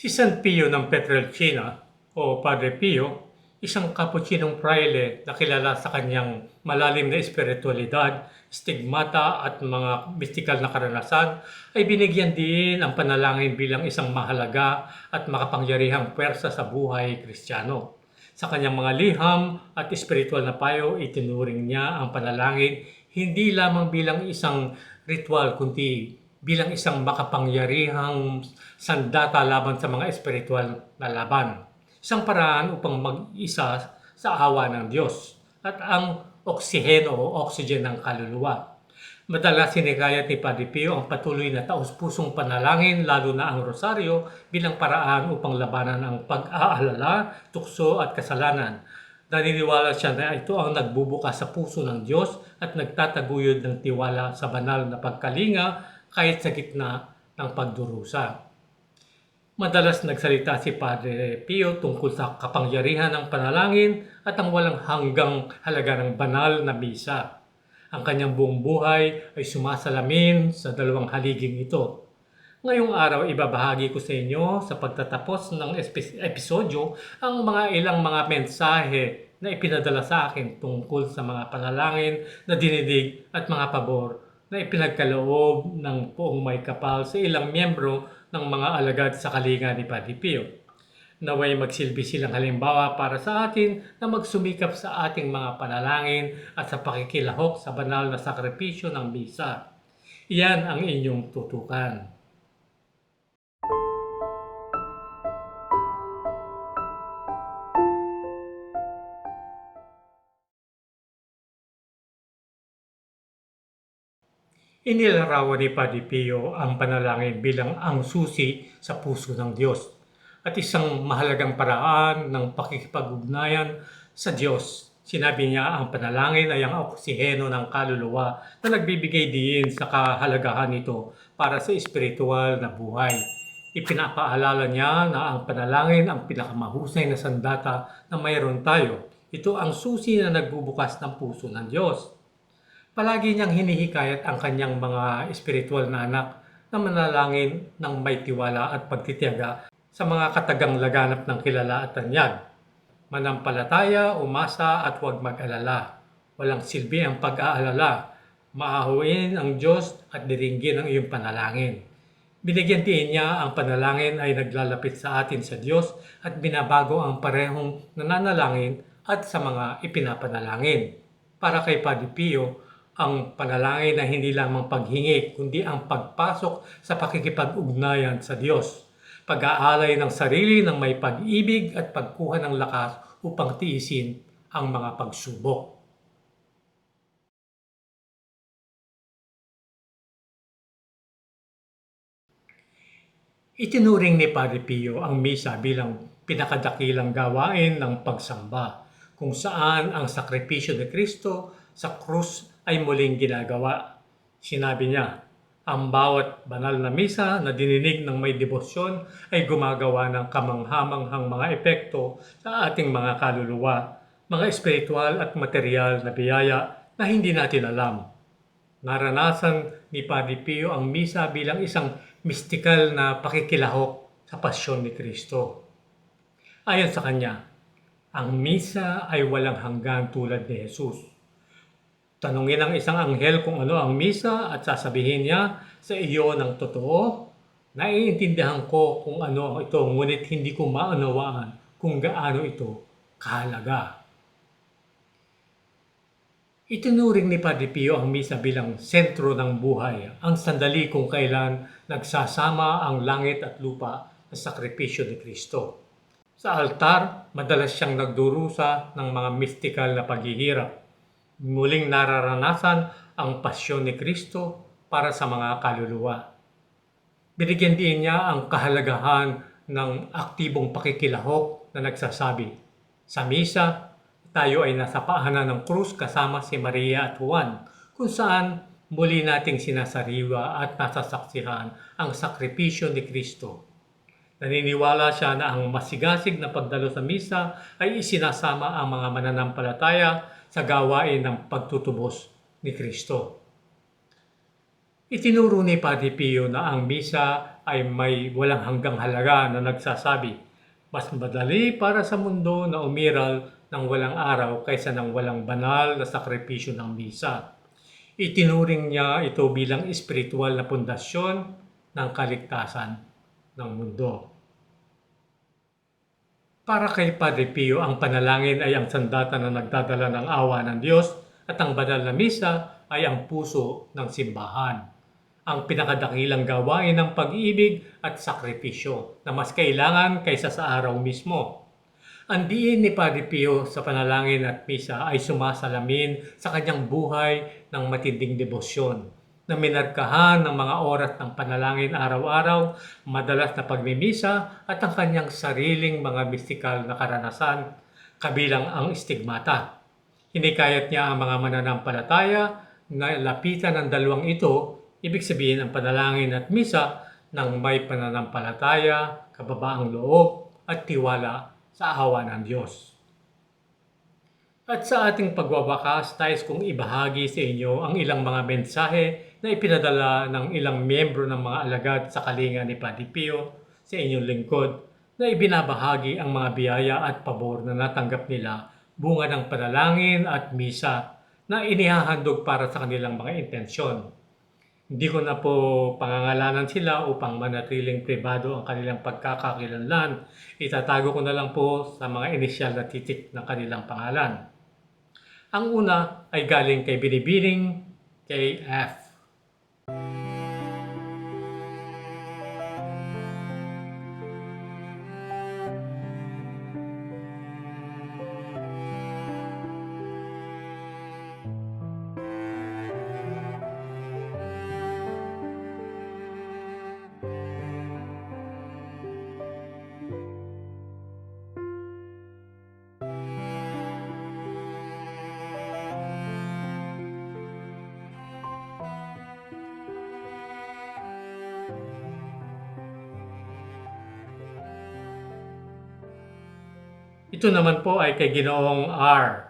Si San Pio ng Petrelcina o Padre Pio, isang kapuchinong praile na kilala sa kanyang malalim na espiritualidad, stigmata at mga mystikal na karanasan, ay binigyan din ang panalangin bilang isang mahalaga at makapangyarihang pwersa sa buhay kristyano. Sa kanyang mga liham at espiritual na payo, itinuring niya ang panalangin hindi lamang bilang isang ritual, kundi bilang isang makapangyarihang sandata laban sa mga espiritual na laban. Isang paraan upang mag-isa sa awa ng Diyos at ang oksiheno o oxygen ng kaluluwa. Madalas sinikayat ni Padre Pio ang patuloy na taus-pusong panalangin lalo na ang rosaryo bilang paraan upang labanan ang pag-aalala, tukso at kasalanan. Naniniwala siya na ito ang nagbubukas sa puso ng Diyos at nagtataguyod ng tiwala sa banal na pagkalinga kahit sa gitna ng pagdurusa. Madalas nagsalita si Padre Pio tungkol sa kapangyarihan ng panalangin at ang walang hanggang halaga ng banal na bisa. Ang kanyang buong buhay ay sumasalamin sa dalawang haliging ito. Ngayong araw, ibabahagi ko sa inyo sa pagtatapos ng episodyo ang mga ilang mga mensahe na ipinadala sa akin tungkol sa mga panalangin na dinidig at mga pabor na ipinagkaloob ng poong may kapal sa ilang miyembro ng mga alagad sa kalinga ni Padre Pio. Naway magsilbi silang halimbawa para sa atin na magsumikap sa ating mga panalangin at sa pakikilahok sa banal na sakripisyo ng misa. Iyan ang inyong tutukan. Inilarawan ni Padre Pio ang panalangin bilang ang susi sa puso ng Diyos at isang mahalagang paraan ng pakikipag-ugnayan sa Diyos. Sinabi niya ang panalangin ay ang oksiheno ng kaluluwa na nagbibigay din sa kahalagahan nito para sa espiritual na buhay. Ipinapaalala niya na ang panalangin ang pinakamahusay na sandata na mayroon tayo. Ito ang susi na nagbubukas ng puso ng Diyos. Palagi niyang hinihikayat ang kanyang mga espiritual na anak na manalangin ng may tiwala at pagtitiyaga sa mga katagang laganap ng kilala at tanyag. Manampalataya, umasa at huwag mag-alala. Walang silbi ang pag-aalala. Maahuin ang Diyos at diringgin ang iyong panalangin. Binigyan din niya ang panalangin ay naglalapit sa atin sa Diyos at binabago ang parehong nananalangin at sa mga ipinapanalangin. Para kay Padre Pio, ang panalangin na hindi lamang paghingi, kundi ang pagpasok sa pakikipag-ugnayan sa Diyos. Pag-aalay ng sarili ng may pag-ibig at pagkuha ng lakas upang tiisin ang mga pagsubok. Itinuring ni Padre Pio ang misa bilang pinakadakilang gawain ng pagsamba, kung saan ang sakripisyo ni Kristo sa krus ay muling ginagawa. Sinabi niya, ang bawat banal na misa na dininig ng may debosyon ay gumagawa ng kamanghamanghang mga epekto sa ating mga kaluluwa, mga espiritual at material na biyaya na hindi natin alam. Naranasan ni Padre Pio ang misa bilang isang mistikal na pakikilahok sa pasyon ni Kristo. Ayon sa kanya, ang misa ay walang hanggan tulad ni Jesus. Tanungin ng isang anghel kung ano ang misa at sasabihin niya sa iyo ng totoo. Naiintindihan ko kung ano ito, ngunit hindi ko maunawaan kung gaano ito kahalaga. Itinuring ni Padre Pio ang misa bilang sentro ng buhay, ang sandali kung kailan nagsasama ang langit at lupa sa sakripisyo ni Kristo. Sa altar, madalas siyang nagdurusa ng mga mistikal na paghihirap. Muling nararanasan ang pasyon ni Kristo para sa mga kaluluwa. Binigyan din niya ang kahalagahan ng aktibong pakikilahok na nagsasabi, Sa misa, tayo ay nasa paanan ng krus kasama si Maria at Juan, kung saan muli nating sinasariwa at nasasaksihan ang sakripisyo ni Kristo. Naniniwala siya na ang masigasig na pagdalo sa misa ay isinasama ang mga mananampalataya sa gawain ng pagtutubos ni Kristo. Itinuro ni Padre Pio na ang misa ay may walang hanggang halaga na nagsasabi, mas madali para sa mundo na umiral ng walang araw kaysa ng walang banal na sakripisyo ng misa. Itinuring niya ito bilang espiritual na pundasyon ng kaligtasan ng mundo. Para kay Padre Pio, ang panalangin ay ang sandata na nagdadala ng awa ng Diyos at ang banal na misa ay ang puso ng simbahan. Ang pinakadakilang gawain ng pag-ibig at sakripisyo na mas kailangan kaysa sa araw mismo. Ang diin ni Padre Pio sa panalangin at misa ay sumasalamin sa kanyang buhay ng matinding debosyon na minarkahan ng mga oras ng panalangin araw-araw, madalas na pagmimisa at ang kanyang sariling mga mistikal na karanasan, kabilang ang stigmata. Hinikayat niya ang mga mananampalataya na lapitan ng dalawang ito, ibig sabihin ang panalangin at misa ng may pananampalataya, kababaang loob at tiwala sa awa ng Diyos. At sa ating pagwawakas, tayo kong ibahagi sa inyo ang ilang mga mensahe na ipinadala ng ilang miyembro ng mga alagad sa kalinga ni Padre Pio sa inyong lingkod na ibinabahagi ang mga biyaya at pabor na natanggap nila bunga ng panalangin at misa na inihahandog para sa kanilang mga intensyon. Hindi ko na po pangangalanan sila upang manatiling pribado ang kanilang pagkakakilanlan. Itatago ko na lang po sa mga inisyal na titik ng kanilang pangalan. Ang una ay galing kay Binibining KF. Ito naman po ay kay Ginoong R.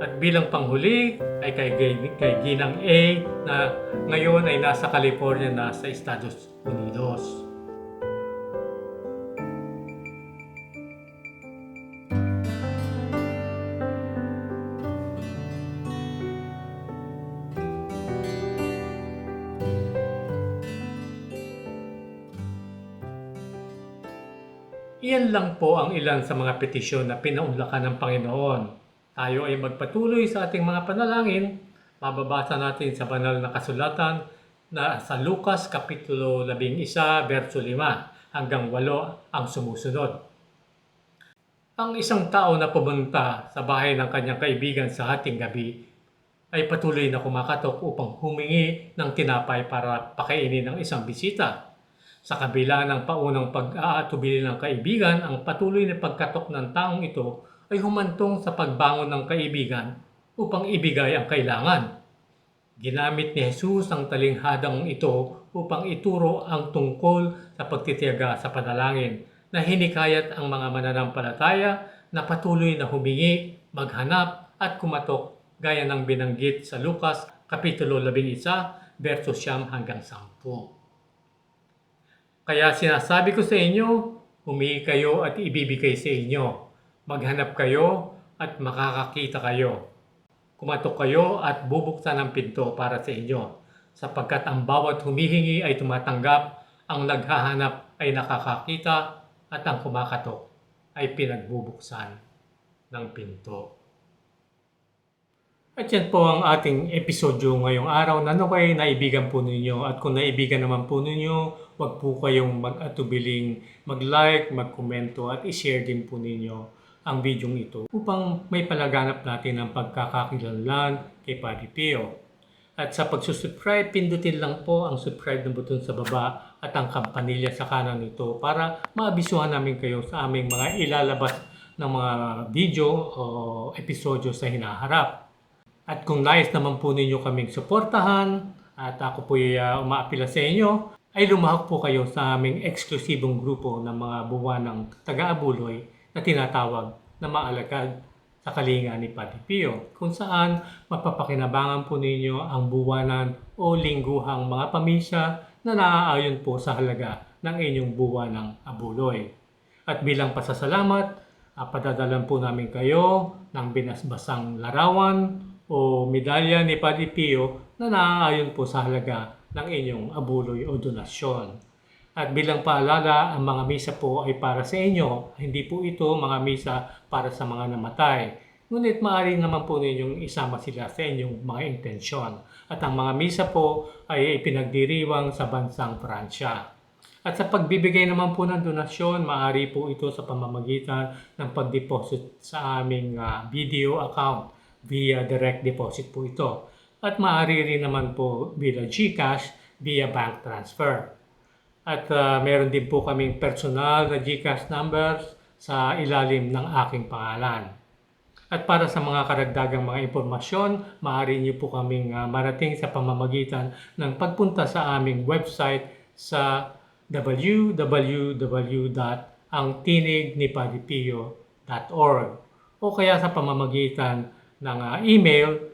At bilang panghuli ay kay, kay Ginang A na ngayon ay nasa California na sa Estados Unidos. Iyan lang po ang ilan sa mga petisyon na pinaunlakan ng Panginoon. Tayo ay magpatuloy sa ating mga panalangin. Mababasa natin sa banal na kasulatan na sa Lucas Kapitulo 11, verso 5 hanggang 8 ang sumusunod. Ang isang tao na pumunta sa bahay ng kanyang kaibigan sa hating gabi ay patuloy na kumakatok upang humingi ng tinapay para pakainin ng isang bisita. Sa kabila ng paunang pag-aatubili ng kaibigan, ang patuloy na pagkatok ng taong ito ay humantong sa pagbangon ng kaibigan upang ibigay ang kailangan. Ginamit ni Jesus ang talinghadang ito upang ituro ang tungkol sa pagtitiyaga sa panalangin na hinikayat ang mga mananampalataya na patuloy na humingi, maghanap at kumatok gaya ng binanggit sa Lucas Kapitulo 11, verso 9 hanggang 10. Kaya sinasabi ko sa inyo, humingi kayo at ibibigay sa inyo. Maghanap kayo at makakakita kayo. Kumatok kayo at bubuksan ang pinto para sa inyo. Sapagkat ang bawat humihingi ay tumatanggap, ang naghahanap ay nakakakita, at ang kumakatok ay pinagbubuksan ng pinto. At yan po ang ating episodyo ngayong araw na naway naibigan po ninyo. At kung naibigan naman po ninyo, wag po kayong mag-atubiling mag-like, mag-komento at i-share din po ninyo ang video ito upang may palaganap natin ang pagkakakilanlan kay Padre Pio. At sa pagsusubscribe, pindutin lang po ang subscribe na button sa baba at ang kampanilya sa kanan nito para maabisuhan namin kayo sa aming mga ilalabas ng mga video o episodyo sa hinaharap. At kung nais naman po ninyo kaming suportahan at ako po ay uh, umaapila sa inyo, ay lumahok po kayo sa aming eksklusibong grupo ng mga buwanang taga-abuloy na tinatawag na maalagad sa kalinga ni Padre Pio, kung saan mapapakinabangan po ninyo ang buwanan o lingguhang mga pamisa na naaayon po sa halaga ng inyong buwanang abuloy. At bilang pasasalamat, ah, padadalan po namin kayo ng binasbasang larawan o medalya ni Padre Pio na naaayon po sa halaga ng inyong abuloy o donasyon. At bilang paalala, ang mga misa po ay para sa inyo. Hindi po ito mga misa para sa mga namatay. Ngunit maaari naman po ninyong isama sila sa inyong mga intensyon. At ang mga misa po ay ipinagdiriwang sa bansang Pransya. At sa pagbibigay naman po ng donasyon, maaari po ito sa pamamagitan ng pag-deposit sa aming ah, video account via direct deposit po ito. At maaari rin naman po via GCash via bank transfer. At ah, meron din po kaming personal na GCash numbers sa ilalim ng aking pangalan. At para sa mga karagdagang mga impormasyon, maaari niyo po kaming ah, marating sa pamamagitan ng pagpunta sa aming website sa www.angtinignipadipio.org o kaya sa pamamagitan ng ah, email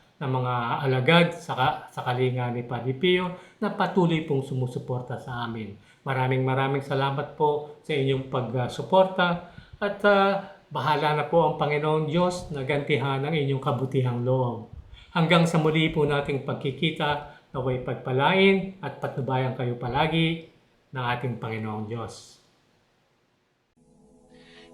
na mga alagad sa, sa kalinga ni Padre Pio na patuloy pong sumusuporta sa amin. Maraming maraming salamat po sa inyong pagsuporta at ah, bahala na po ang Panginoong Diyos na gantihan ang inyong kabutihang loob. Hanggang sa muli po nating pagkikita, naway pagpalain at patnubayan kayo palagi ng ating Panginoong Diyos.